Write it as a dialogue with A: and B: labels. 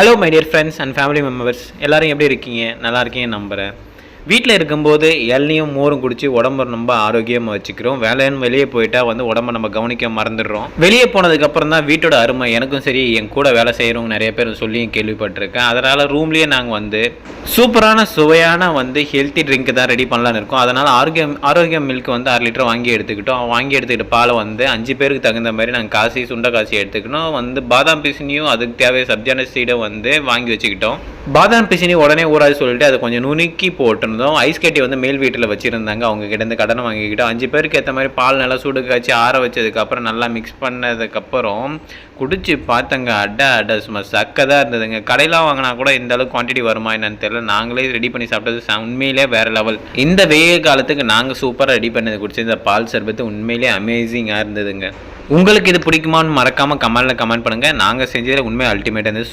A: Hello my dear friends and family members எல்லாரும் எப்படி இருக்கீங்க? நல்லா இருக்கீங்க நம்புகிறேன் வீட்டில் இருக்கும்போது இளநியும் மோரும் குடிச்சு உடம்ப ரொம்ப ஆரோக்கியமாக வச்சுக்கிறோம். வேலைன்னு வெளியே போயிட்டா வந்து உடம்ப நம்ம கவனிக்க மறந்துடுறோம். வெளியே போனதுக்கப்புறம் தான் வீட்டோட அருமை. எனக்கும் சரி என் கூட வேலை செய்கிறவங்க நிறைய பேர் சொல்லியும் கேள்விப்பட்டிருக்கேன். அதனால் ரூம்லேயே நாங்கள் வந்து சூப்பரான சுவையான வந்து ஹெல்த்தி ட்ரிங்க் தான் ரெடி பண்ணலான்னு இருக்கோம். அதனால் ஆரோக்கியம் ஆரோக்கியம் மில்க் வந்து அரை லிட்டர் வாங்கி எடுத்துக்கிட்டோம். வாங்கி எடுத்துக்கிட்ட பாலை வந்து அஞ்சு பேருக்கு தகுந்த மாதிரி நாங்கள் காசி சுண்ட காசி எடுத்துக்கணும். வந்து பாதாம் பிசினியும் அதுக்கு தேவையான சப்ஜான சீடை வந்து வாங்கி வச்சுக்கிட்டோம். பாதாம் பிசினி உடனே ஊறாது சொல்லிட்டு அதை கொஞ்சம் நுணுக்கி போட்டிருந்தோம். ஐஸ் கட்டி வந்து மேல் வீட்டில் வச்சுருந்தாங்க. அவங்க கிட்டேருந்து கடனை வாங்கிக்கிட்டோம் அஞ்சு பேருக்கு ஏற்ற மாதிரி பால் நல்லா சூடு காய்ச்சி ஆற வச்சதுக்கப்புறம் நல்லா மிக்ஸ் பண்ணதுக்கப்புறம் குடிச்சு பார்த்தங்க அட அட சும்மா சக்கதாக இருந்ததுங்க. கடையில் வாங்கினா கூட இந்த அளவுக்கு குவான்டிட்டி வருமா என்னன்னு தெரியல. நாங்களே ரெடி பண்ணி சாப்பிட்டது உண்மையிலே வேற லெவல் இந்த வெயில் காலத்துக்கு நாங்கள் சூப்பராக ரெடி பண்ணது குடிச்சு இந்த பால் சர்பத்து உண்மையிலே அமேசிங்காக இருந்ததுங்க. உங்களுக்கு இது பிடிக்குமான்னு மறக்காமல் கமெண்டில் கமெண்ட் பண்ணுங்கள் நாங்கள் செஞ்சதில் உண்மை அல்டிமேட் இருந்தது